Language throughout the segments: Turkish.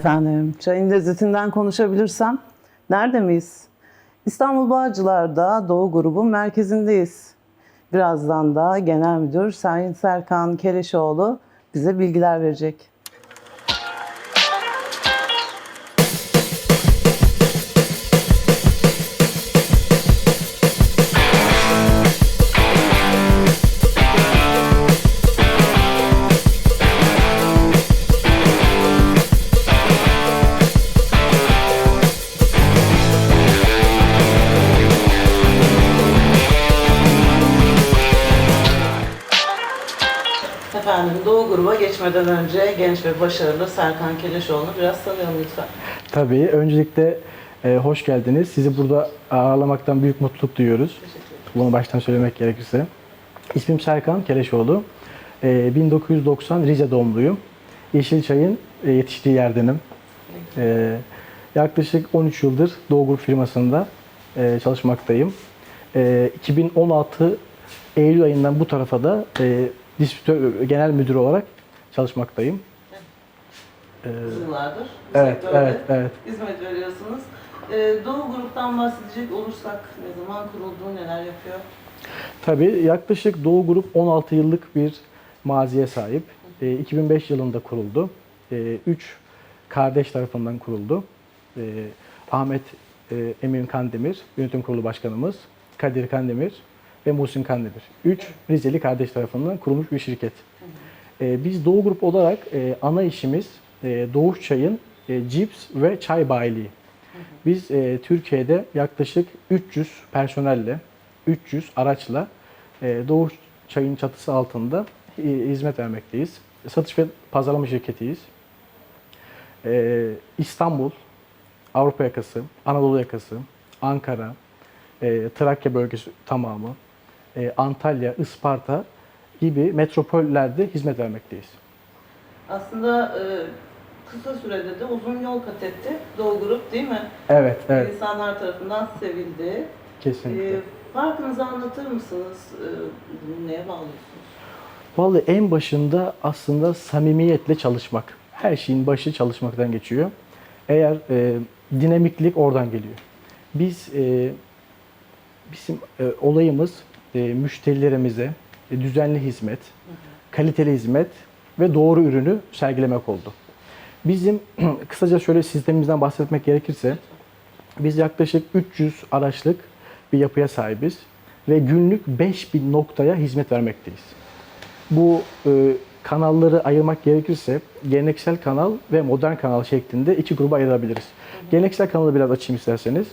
Efendim, çayın lezzetinden konuşabilirsem nerede miyiz? İstanbul Bağcılar'da Doğu Grubun merkezindeyiz. Birazdan da Genel Müdür Sayın Serkan Keleşoğlu bize bilgiler verecek. Geçmeden önce genç ve başarılı Serkan Keleşoğlu'nu biraz tanıyalım lütfen. Tabii. Öncelikle e, hoş geldiniz. Sizi burada ağırlamaktan büyük mutluluk duyuyoruz. Bunu baştan söylemek gerekirse. İsmim Serkan Keleşoğlu. E, 1990 Rize doğumluyum. Yeşilçay'ın e, yetiştiği yerdenim. E, yaklaşık 13 yıldır Doğu Grup firmasında e, çalışmaktayım. E, 2016 Eylül ayından bu tarafa da e, distribütör genel müdür olarak çalışmaktayım. E, Yıllardır evet, sektörde evet, evet. hizmet veriyorsunuz. Ee, Doğu Grup'tan bahsedecek olursak ne zaman kuruldu, neler yapıyor? Tabii yaklaşık Doğu Grup 16 yıllık bir maziye sahip. E, 2005 yılında kuruldu. 3 kardeş tarafından kuruldu. E, Ahmet e, Emin Kandemir, yönetim kurulu başkanımız, Kadir Kandemir ve Muhsin Kandemir. 3 Rizeli kardeş tarafından kurulmuş bir şirket. E, biz Doğu Grup olarak e, ana işimiz e, Doğuş Çay'ın e, cips ve çay bayiliği. Biz e, Türkiye'de yaklaşık 300 personelle, 300 araçla e, Doğuş Çay'ın çatısı altında e, hizmet vermekteyiz. Satış ve pazarlama şirketiyiz. E, İstanbul, Avrupa yakası, Anadolu yakası, Ankara, e, Trakya bölgesi tamamı, e, Antalya, Isparta gibi metropollerde hizmet vermekteyiz. Aslında e, kısa sürede de uzun yol kat etti Doğu Grup değil mi? Evet, evet, İnsanlar tarafından sevildi. kesinlikle. E, farkınızı anlatır mısınız? E, bunu neye bağlıyorsunuz? Vallahi en başında aslında samimiyetle çalışmak. Her şeyin başı çalışmaktan geçiyor. Eğer e, dinamiklik oradan geliyor. Biz e, bizim e, olayımız e, müşterilerimize düzenli hizmet, kaliteli hizmet ve doğru ürünü sergilemek oldu. Bizim kısaca şöyle sistemimizden bahsetmek gerekirse biz yaklaşık 300 araçlık bir yapıya sahibiz ve günlük 5000 noktaya hizmet vermekteyiz. Bu e, kanalları ayırmak gerekirse geleneksel kanal ve modern kanal şeklinde iki gruba ayırabiliriz. Geleneksel kanalı biraz açayım isterseniz.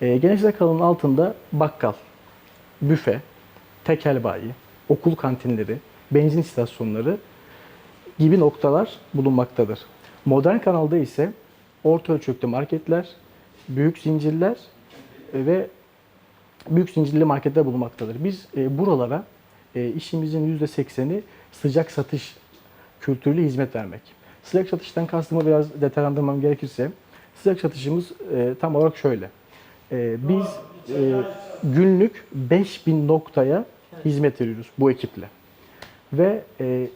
E, geleneksel kanalın altında bakkal, büfe, tekel bayi, okul kantinleri, benzin istasyonları gibi noktalar bulunmaktadır. Modern kanalda ise orta ölçekli marketler, büyük zincirler e, ve büyük zincirli marketler bulunmaktadır. Biz e, buralara e, işimizin %80'i sıcak satış kültürlü hizmet vermek. Sıcak satıştan kastımı biraz detaylandırmam gerekirse, sıcak satışımız e, tam olarak şöyle. E, biz e, günlük 5000 noktaya hizmet veriyoruz bu ekiple. Ve e,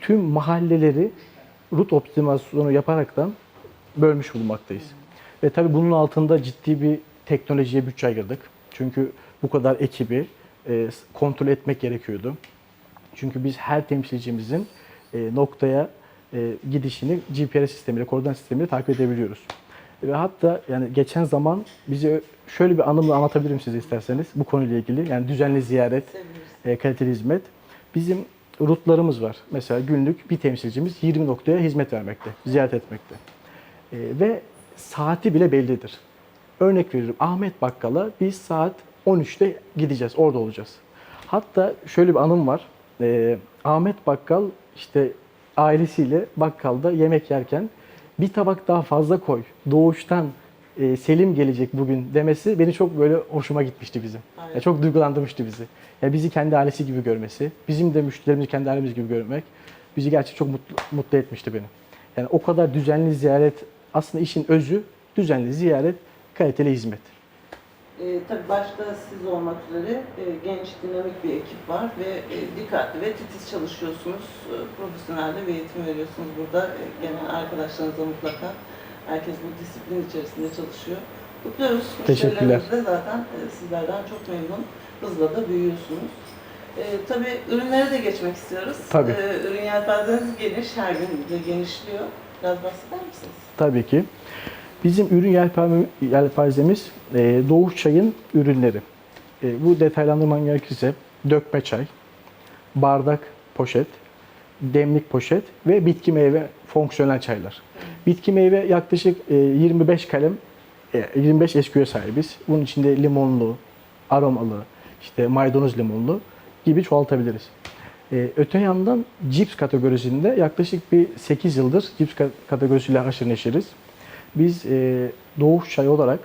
tüm mahalleleri rut optimizasyonu yaparaktan bölmüş bulunmaktayız. Ve tabii bunun altında ciddi bir teknolojiye bütçe ayırdık. Çünkü bu kadar ekibi e, kontrol etmek gerekiyordu. Çünkü biz her temsilcimizin e, noktaya e, gidişini GPS sistemiyle, koordinat sistemiyle takip edebiliyoruz. Ve hatta yani geçen zaman bize şöyle bir anımla anlatabilirim size isterseniz bu konuyla ilgili. Yani düzenli ziyaret, e, kaliteli hizmet. Bizim rutlarımız var. Mesela günlük bir temsilcimiz 20 noktaya hizmet vermekte, ziyaret etmekte. E, ve saati bile bellidir. Örnek veririm Ahmet Bakkal'a biz saat 13'te gideceğiz, orada olacağız. Hatta şöyle bir anım var. E, Ahmet Bakkal işte ailesiyle bakkalda yemek yerken bir tabak daha fazla koy. Doğuştan e, Selim gelecek bugün demesi beni çok böyle hoşuma gitmişti bizim. Aynen. Ya çok duygulandırmıştı bizi. Ya bizi kendi ailesi gibi görmesi, bizim de müşterilerimizi kendi ailemiz gibi görmek bizi gerçekten çok mutlu, mutlu etmişti beni. Yani o kadar düzenli ziyaret aslında işin özü düzenli ziyaret, kaliteli hizmet. E, tabii başta siz olmak üzere e, genç, dinamik bir ekip var ve e, dikkatli ve titiz çalışıyorsunuz. E, profesyonel de bir eğitim veriyorsunuz burada. E, gelen arkadaşlarınıza mutlaka herkes bu disiplin içerisinde çalışıyor. Kutluyoruz. Teşekkürler. De zaten e, sizlerden çok memnun. Hızla da büyüyorsunuz. E, tabii ürünlere de geçmek istiyoruz. Tabii. E, ürün yelpazeniz geniş, her gün de genişliyor. Biraz bahseder misiniz? Tabii ki. Bizim ürün yelpazemiz e, Doğuş Çay'ın ürünleri. E, bu detaylandırman gerekirse dökme çay, bardak poşet, demlik poşet ve bitki meyve fonksiyonel çaylar. Bitki meyve yaklaşık e, 25 kalem, e, 25 SQ'ye sahibiz. Bunun içinde limonlu, aromalı, işte maydanoz limonlu gibi çoğaltabiliriz. E, öte yandan cips kategorisinde yaklaşık bir 8 yıldır cips ka- kategorisiyle haşır neşiriz. Biz e, Doğuş Çay olarak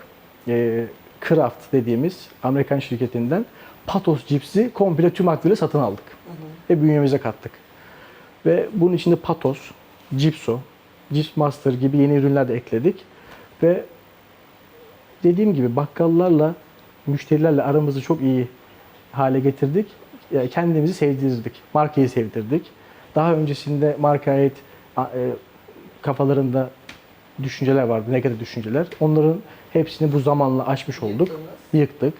e, Kraft dediğimiz Amerikan şirketinden Patos cipsi komple tüm hakkıyla satın aldık. Ve bünyemize kattık. Ve bunun içinde Patos, Cipso, Cips Master gibi yeni ürünler de ekledik. Ve dediğim gibi bakkallarla, müşterilerle aramızı çok iyi hale getirdik. Yani kendimizi sevdirdik, markayı sevdirdik. Daha öncesinde markaya ait e, kafalarında düşünceler vardı, negatif düşünceler. Onların hepsini bu zamanla aşmış olduk, Yıktınız. yıktık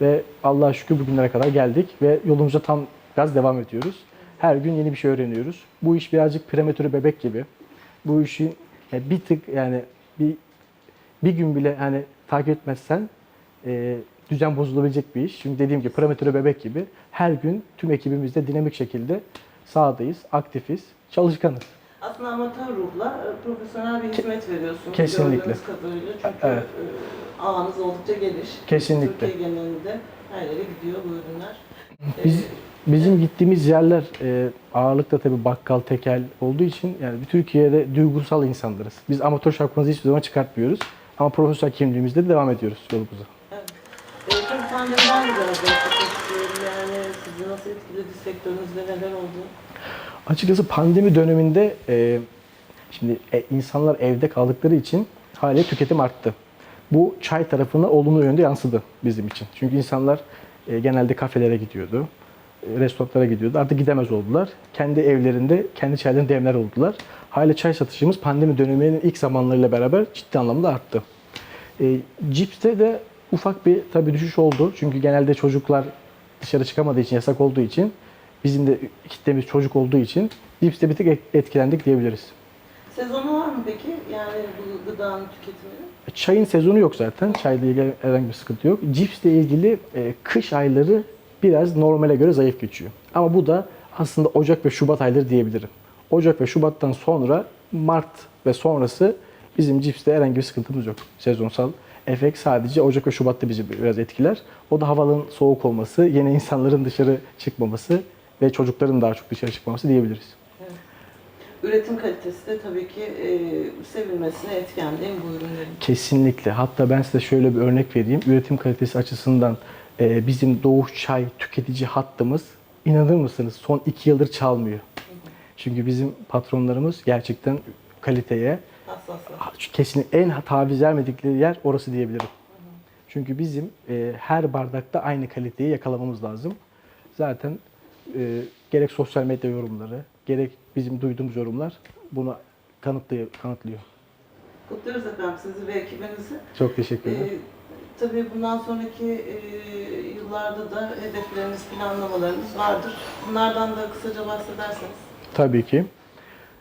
ve Allah'a şükür bugünlere kadar geldik ve yolumuza tam gaz devam ediyoruz. Her gün yeni bir şey öğreniyoruz. Bu iş birazcık prematürü bebek gibi. Bu işi yani bir tık yani bir bir gün bile hani takip etmezsen e, düzen bozulabilecek bir iş. Çünkü dediğim gibi prematürü bebek gibi her gün tüm ekibimizde dinamik şekilde sahadayız, aktifiz, çalışkanız. Aslında amatör ruhla e, profesyonel bir hizmet veriyorsunuz. Kesinlikle. Gördüğünüz kadarıyla. Çünkü Evet. e, ağınız oldukça geniş. Kesinlikle. Türkiye genelinde her yere gidiyor bu ürünler. E, Biz bizim gittiğimiz yerler e, ağırlıkta tabii bakkal, tekel olduğu için yani bir Türkiye'de duygusal insanlarız. Biz amatör şapkamızı hiçbir zaman çıkartmıyoruz. Ama profesyonel kimliğimizde devam ediyoruz yolumuza. E, tabii pandemiden istiyorum. Yani sizi nasıl etkiledi, sektörünüzde neler oldu? Açıkçası pandemi döneminde e, şimdi e, insanlar evde kaldıkları için haliyle tüketim arttı. Bu çay tarafına olumlu yönde yansıdı bizim için. Çünkü insanlar e, genelde kafelere gidiyordu, e, restoranlara gidiyordu. Artık gidemez oldular. Kendi evlerinde kendi çaylarını demler oldular. Haliyle çay satışımız pandemi döneminin ilk zamanlarıyla beraber ciddi anlamda arttı. E, Cips'te de ufak bir tabii düşüş oldu. Çünkü genelde çocuklar dışarı çıkamadığı için, yasak olduğu için bizim de kitlemiz çocuk olduğu için Cips'te bir tık et- etkilendik diyebiliriz. Sezonu var mı peki? Yani bu gıdanın tüketiminin? Çayın sezonu yok zaten. Çayla ilgili herhangi bir sıkıntı yok. Cipsle ilgili e, kış ayları biraz normale göre zayıf geçiyor. Ama bu da aslında Ocak ve Şubat ayları diyebilirim. Ocak ve Şubat'tan sonra Mart ve sonrası bizim cipste herhangi bir sıkıntımız yok. Sezonsal efekt sadece Ocak ve Şubat'ta bizi biraz etkiler. O da havanın soğuk olması, yeni insanların dışarı çıkmaması ve çocukların daha çok dışarı çıkmaması diyebiliriz. Üretim kalitesi de tabii ki e, sevilmesine etken değil mi bu ürünlerin? Kesinlikle. Hatta ben size şöyle bir örnek vereyim. Üretim kalitesi açısından e, bizim Doğuş Çay tüketici hattımız inanır mısınız son iki yıldır çalmıyor. Çünkü bizim patronlarımız gerçekten kaliteye Hassaslar. kesin en taviz vermedikleri yer orası diyebilirim. Çünkü bizim e, her bardakta aynı kaliteyi yakalamamız lazım. Zaten e, gerek sosyal medya yorumları, gerek bizim duyduğumuz yorumlar bunu kanıtlıyor. kanıtlıyor. Kutluyoruz efendim sizi ve ekibinizi. Çok teşekkür ederim. Ee, tabii bundan sonraki e, yıllarda da hedefleriniz, planlamalarınız vardır. Bunlardan da kısaca bahsederseniz. Tabii ki.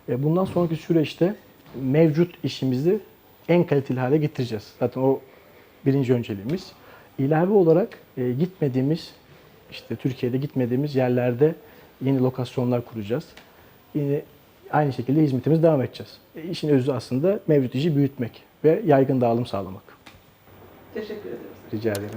E, Bundan sonraki süreçte mevcut işimizi en kaliteli hale getireceğiz. Zaten o birinci önceliğimiz. İlave olarak e, gitmediğimiz, işte Türkiye'de gitmediğimiz yerlerde yeni lokasyonlar kuracağız. Yine aynı şekilde hizmetimiz devam edeceğiz. E, İşin özü aslında mevcut işi büyütmek ve yaygın dağılım sağlamak. Teşekkür ederiz. Rica ederim.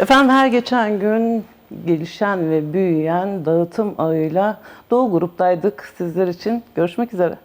Efendim her geçen gün gelişen ve büyüyen dağıtım ağıyla Doğu Grup'taydık sizler için. Görüşmek üzere.